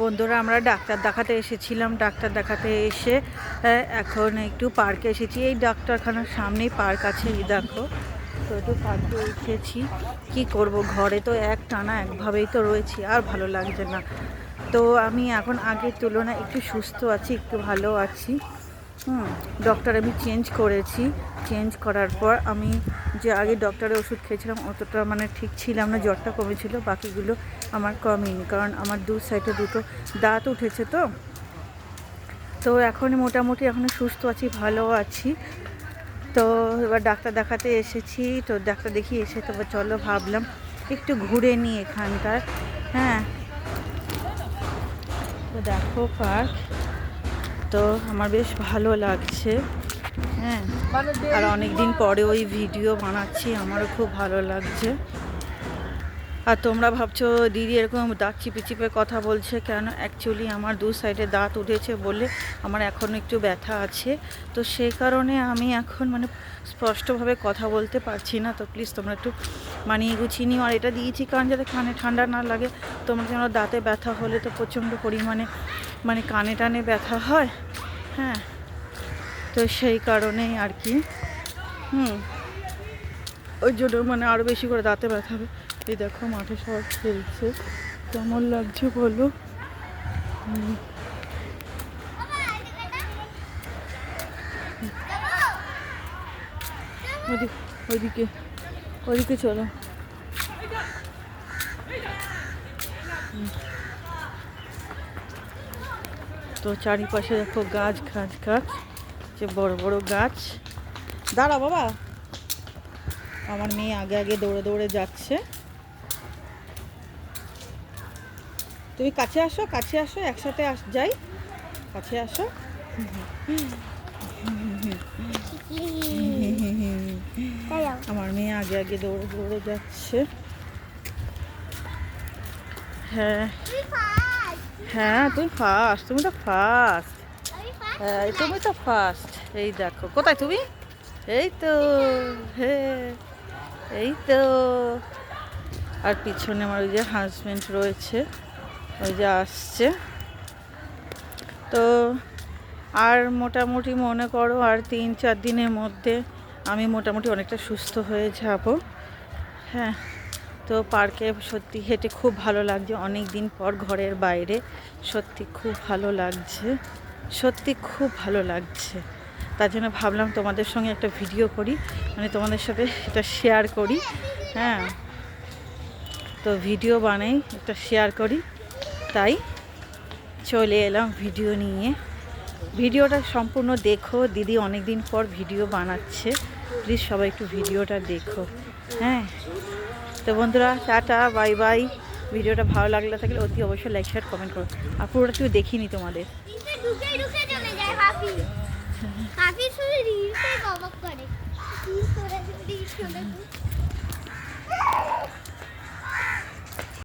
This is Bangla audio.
বন্ধুরা, আমরা ডাক্তার দেখাতে এসেছিলাম। ডাক্তার দেখাতে এসে এখন একটু পার্কে এসেছি। এই ডাক্তারখানার সামনেই পার্ক আছে, এই দেখো। তো একটু পার্কে এসেছি। কী করব, ঘরে তো এক টানা একভাবেই তো রয়েছি, আর ভালো লাগছে না। তো আমি এখন আগের তুলনায় একটু সুস্থ আছি, একটু ভালো আছি। হুম ডক্টর আমি চেঞ্জ করেছি। চেঞ্জ করার পর আমি যে আগে ডক্টরের ওষুধ খেয়েছিলাম, অতটা মানে ঠিক ছিলাম না, জ্বরটা কমেছিল, বাকিগুলো আমার কমেনি। কারণ আমার দু সাইডে দুটো দাঁত উঠেছে তো। তো এখন মোটামুটি এখন সুস্থ আছি, ভালো আছি। তো এবার ডাক্তার দেখাতে এসেছি, তো ডাক্তার দেখিয়ে এসে তো চলো ভাবলাম একটু ঘুরে নিই এখানকার। হ্যাঁ। তো দেখো পার্ক তো আমার বেশ ভালো লাগছে। হ্যাঁ আর অনেক দিন পরে ওই ভিডিও বানাচ্ছি আমারও খুব ভালো লাগছে। আর তোমরা ভাবছ দিদি এরকম দাঁত চিপে চিপে কথা বলছে কেন? অ্যাকচুয়ালি আমার দু সাইডে দাঁত উঠেছে বলে আমার এখন একটু ব্যথা আছে। তো সেই কারণে আমি এখন মানে স্পষ্টভাবে কথা বলতে পারছি না। তো প্লিজ তোমরা একটু মানিয়ে গুছিয়ে নিও। আর এটা দিয়েছি কারণ যাতে কানে ঠান্ডা না লাগে। তোমরা যেন দাঁতে ব্যথা হলে তো প্রচণ্ড পরিমাণে মানে কানে টানে ব্যথা হয়। হ্যাঁ। তো সেই কারণেই আর কি। হুম। ওই জন্য মানে আরও বেশি করে দাঁতে ব্যথা হবে। এই দেখো মাঠে সবাই খেলছে। কেমন লাগছে বলো? ওইদিকে ওইদিকে চলো। তো চারিপাশে দেখো গাছ গাছ গাছ। যে বড় বড় গাছ। দাঁড়া বাবা। আমার মেয়ে আগে আগে দৌড়ে দৌড়ে যাচ্ছে। তুমি কাছে আসো কাছে আসো, একসাথে আস যাই। কাছে আসো। আমার মেয়ে আগে আগে দৌড়ে দৌড়ে যাচ্ছে। হ্যাঁ। হ্যাঁ তুমি ফার্স্ট তুমি তো ফার্স্ট হ্যাঁ তুমি তো ফার্স্ট এই দেখো, কোথায় তুমি? এই তো, এই তো আর পিছনে আমার ওই যে হাজব্যান্ড রয়েছে, ওই যে আসছে। তো আর মোটামুটি মনে করো আর তিন চার দিনের মধ্যে আমি মোটামুটি অনেকটা সুস্থ হয়ে যাব। হ্যাঁ তো পার্কে সত্যি হেঁটে খুব ভালো লাগছে। অনেক দিন পর ঘরের বাইরে, সত্যি খুব ভালো লাগছে। সত্যি খুব ভালো লাগছে। তার জন্য ভাবলাম তোমাদের সঙ্গে একটা ভিডিও করি মানে তোমাদের সাথে এটা শেয়ার করি হ্যাঁ। তো ভিডিও বানাই, একটা শেয়ার করি, তাই চলে এলাম ভিডিও নিয়ে। ভিডিওটা সম্পূর্ণ দেখো, দিদি অনেক দিন পর ভিডিও বানাচ্ছে। প্লিজ সবাই একটু ভিডিওটা দেখো হ্যাঁ। তো বন্ধুরা, টাটা বাই বাই ভিডিওটা ভালো লাগলে থাকলে অতি অবশ্যই লাইক শেয়ার কমেন্ট করো। আর পুরোটা কেউ দেখিনি তোমাদের। ঢুকে শুনে রিলসে কমক করে? কি করে? রিলস করে